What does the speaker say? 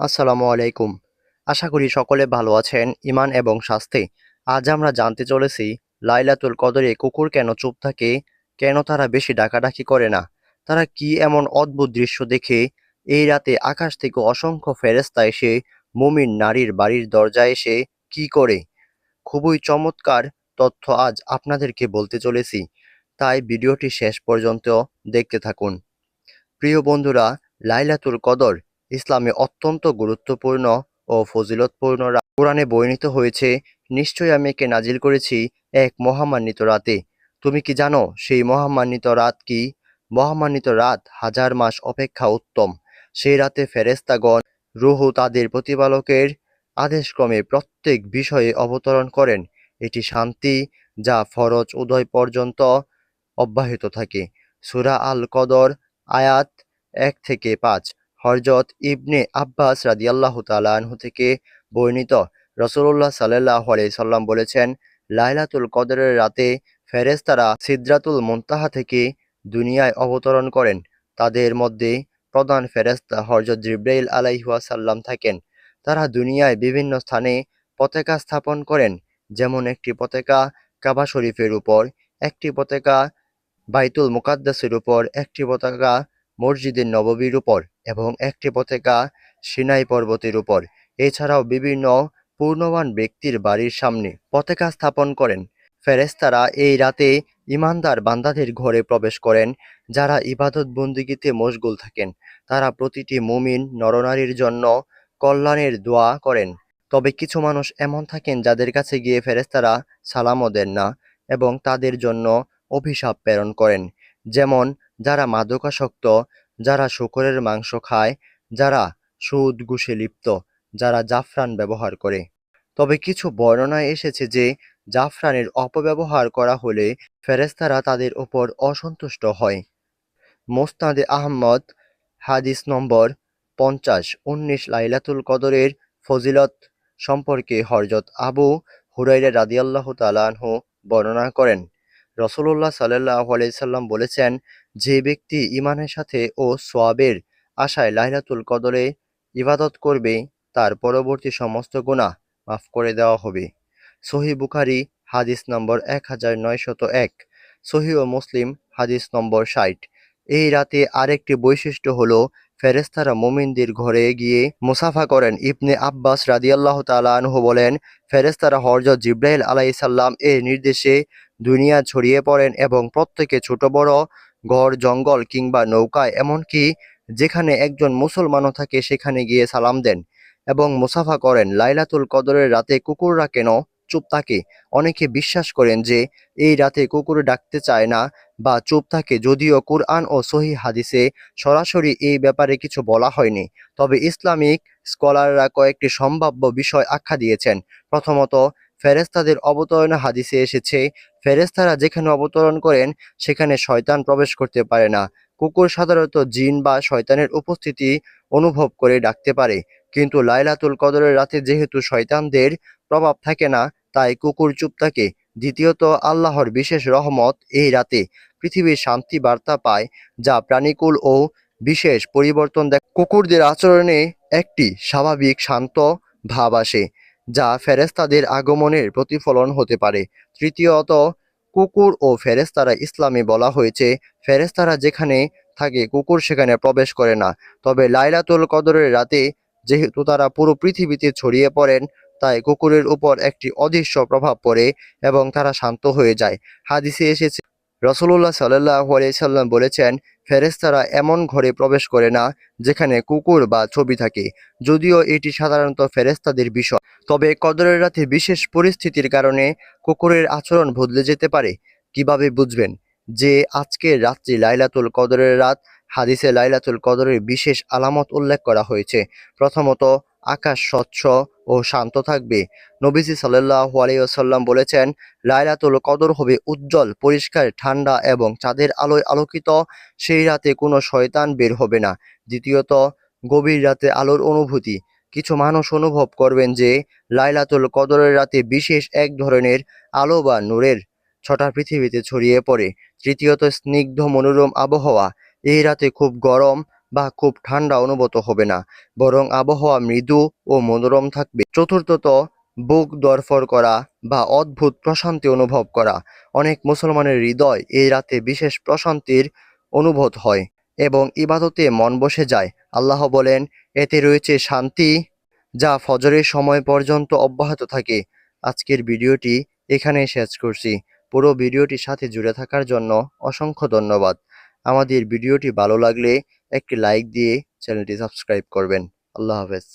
আসসালামু আলাইকুম। আশা করি সকলে ভালো আছেন ইমান এবং স্বাস্থ্যে। আজ আমরা জানতে চলেছি, লাইলাতুল কদরে কুকুর কেন চুপ থাকে, কেন তারা বেশি ডাকাডাকি করে না? তারা কি এমন অদ্ভুত দৃশ্য দেখে, এই রাতে আকাশ থেকে অসংখ্য ফেরেস্তা এসে, মুমিন নারীর বাড়ির দরজায় এসে কি করে? খুবই চমৎকার তথ্য আজ আপনাদেরকে বলতে চলেছি। তাই ভিডিওটি শেষ পর্যন্ত দেখতে থাকুন। প্রিয় বন্ধুরা, লাইলাতুল কদর ইসলামে অত্যন্ত গুরুত্বপূর্ণ ও ফজিলতপূর্ণ কোরআনে বর্ণিত হয়েছে নিশ্চয় আমি একে নাজিল করেছি এক মহামান্বিত রাতে। তুমি কি জানো সেই মহামান্বিত রাত কি? মহামান্বিত রাত হাজার মাস অপেক্ষা উত্তম। সেই রাতে ফেরেস্তাগণ রুহু তাদের প্রতিপালকের আদেশক্রমে প্রত্যেক বিষয়ে অবতরণ করেন। এটি শান্তি যা ফরজ উদয় পর্যন্ত অব্যাহত থাকে। সূরা আল কদর আয়াত এক থেকে পাঁচ। হরজত ইবনে আব্বাস রাদিয়াল্লাহু তাআলা আনহু থেকে বর্ণিত। রসুল্লাহ সাল্লাহ সাল্লাম বলেছেন, লাইলাতুল কদরের রাতে ফেরেশতারা সিদরাতুল মুনতাহা থেকে দুনিয়ায় অবতরণ করেন। তাদের মধ্যে প্রধান ফেরেশতা হরজত জিব্রাইল আলাইহাসাল্লাম থাকেন। তারা দুনিয়ায় বিভিন্ন স্থানে পতাকা স্থাপন করেন। যেমন একটি পতাকা কাবা শরীফের উপর, একটি পতাকা বাইতুল মুকাদ্দাসের উপর, একটি পতাকা মসজিদের নববীর উপর এবং একটি পতাকা সিনাই পর্বতের উপর। এছাড়াও বিভিন্ন পূর্ণবান ব্যক্তির বাড়ির সামনে পতাকা স্থাপন করেন। ফেরেশতারা এই রাতে ইমানদার বান্দাদের ঘরে প্রবেশ করেন, যারা ইবাদত বন্দিগিতে মশগুল থাকেন। তারা প্রতিটি মুমিন, নরনারীর জন্য কল্যাণের দোয়া করেন। তবে কিছু মানুষ এমন থাকেন যাদের কাছে গিয়ে ফেরেশতারা সালামও দেন না এবং তাদের জন্য অভিশাপ প্রেরণ করেন। যেমন, যারা মাদকাসক্ত, যারা শূকরের মাংস খায়, যারা সুদ ঘুষে লিপ্ত, যারা জাফরান ব্যবহার করে। তবে কিছু বর্ণনায় এসেছে যে, জাফরানের অপব্যবহার করা হলে ফেরেস্তারা তাদের ওপর অসন্তুষ্ট হয়। মোস্তাদে আহমদ, হাদিস নম্বর পঞ্চাশ, উনিশ লাইলাতুল কদরের ফজিলত সম্পর্কে হরজত আবু হুরাইরা রাদিয়াল্লাহু তাআলা আনহু বর্ণনা করেন। রসুল্লাহ সাল্লাহ আলাইসাল্লাম বলেছেন, যে ব্যক্তি ইমানের সাথে ও সোয়াবের আশায় লাইলাতুল কদরে ইবাদত করবে, তার পরবর্তী সমস্ত গুনাহ মাফ করে দেওয়া হবে। সহি বুখারি, হাদিস নম্বর এক হাজার নয়শত এক সহি ও মুসলিম, হাদিস নম্বর ষাট। এই রাতে আরেকটি বৈশিষ্ট্য হলো ফেরেস্তারা মোমিনদের ঘরে গিয়ে মুসাফা করেন। ইবনে আব্বাস রাদিয়াল্লাহ তাআলা আনহু বলেন ফেরেস্তারা হরজত জিব্রাইল আলাইসাল্লাম এর নির্দেশে দুনিয়া ছড়িয়ে পড়েন এবং প্রত্যেকে ছোট, বড়, ঘর, জঙ্গল কিংবা নৌকায়, এমনকি যেখানে একজন মুসলমানও থাকে সেখানে গিয়ে সালাম দেন এবং মুসাফা করেন। লাইলাতুল কদরের রাতে কুকুররা কেন চুপ থাকে? অনেকে বিশ্বাস করেন যে এই রাতে কুকুর ডাকতে চায় না বা চুপ থাকে, যদিও কুরআন ও সহি হাদিসে সরাসরি এই ব্যাপারে কিছু বলা হয়নি। তবে ইসলামিক স্কলাররা কয়েকটি সম্ভাব্য বিষয় আখ্যা দিয়েছেন। প্রথমত ফেরেস্তাদের অবতরণ হাদিসে এসেছে ফেরেস্তারা যেখানে অবতরণ করেন, সেখানে শয়তান প্রবেশ করতে পারে না। কুকুর সাধারণত জিন বা শয়তানের উপস্থিতি অনুভব করে ডাকতে পারে। কিন্তু লাইলাতুল কদরের রাতে যেহেতু শয়তানদের প্রভাব থাকে না, তাই কুকুর চুপ থাকে। দ্বিতীয়ত, আল্লাহর বিশেষ রহমত এই রাতে পৃথিবীর শান্তি বার্তা পায়, যা প্রাণীকুল ও বিশেষ পরিবর্তন দেখ কুকুরদের আচরণে একটি স্বাভাবিক শান্ত ভাব আসে। যা ফেরেস্তাদের আগমনের প্রতিফলন হতে পারে। তৃতীয়ত, কুকুর ও ফেরেস্তারা ইসলামে বলা হয়েছে ফেরেস্তারা যেখানে থাকে, কুকুর সেখানে প্রবেশ করে না। তবে লাইলাতুল কদরের রাতে, যেহেতু তারা পুরো পৃথিবীতে ছড়িয়ে পড়েন, তাই কুকুরের উপর একটি অদৃশ্য প্রভাব পড়ে এবং তারা শান্ত হয়ে যায়। হাদিসে এসেছে রসুল্লাহ সাল্লাহ সাল্লাম বলেছেন ফেরেস্তারা এমন ঘরে প্রবেশ করে না যেখানে কুকুর বা ছবি থাকে, যদিও এটি সাধারণত ফেরেস্তাদের বিষয়। তবে কদরের রাতে বিশেষ পরিস্থিতির কারণে কুকুরের আচরণ বদলে যেতে পারে। কীভাবে বুঝবেন যে আজকের রাত্রি লাইলাতুল কদরের রাত? হাদিসে লাইলাতুল কদরের বিশেষ আলামত উল্লেখ করা হয়েছে। প্রথমত আকাশ স্বচ্ছ ও শান্ত থাকবে। নবীজি সাল্লাহ আলাইসাল্লাম বলেছেন, লাইলাতুল কদর হবে উজ্জ্বল, পরিষ্কার, ঠান্ডা এবং চাঁদের আলোয় আলোকিত। সেই রাতে কোনো শয়তান বের হবে না। দ্বিতীয়ত, গভীর রাতে আলোর অনুভূতি। কিছু মানুষ অনুভব করবেন যে, লাইলাতুল কদরের রাতে বিশেষ এক ধরনের আলো বা নূরের ছটা পৃথিবীতে ছড়িয়ে পড়ে। তৃতীয়ত, স্নিগ্ধ মনোরম আবহাওয়া। এই রাতে খুব গরম বা খুব ঠান্ডা অনুভূত হবে না, বরং আবহাওয়া মৃদু ও মনোরম থাকবে। চতুর্থত, বুক দরফর করা বা অদ্ভুত প্রশান্তি অনুভব করা। অনেক মুসলমানের হৃদয় এই রাতে বিশেষ প্রশান্তির অনুভূত হয় এবং ইবাদতে মন বসে যায়। আল্লাহ বলেন, এতে রয়েছে শান্তি যা ফজরের সময় পর্যন্ত অব্যাহত থাকে। আজকের ভিডিওটি এখানেই শেষ করছি। পুরো ভিডিওটির সাথে জুড়ে থাকার জন্য অসংখ্য ধন্যবাদ। আমাদের ভিডিওটি ভালো লাগলে একটি লাইক দিয়ে চ্যানেলটি সাবস্ক্রাইব করবেন। আল্লাহ হাফেজ।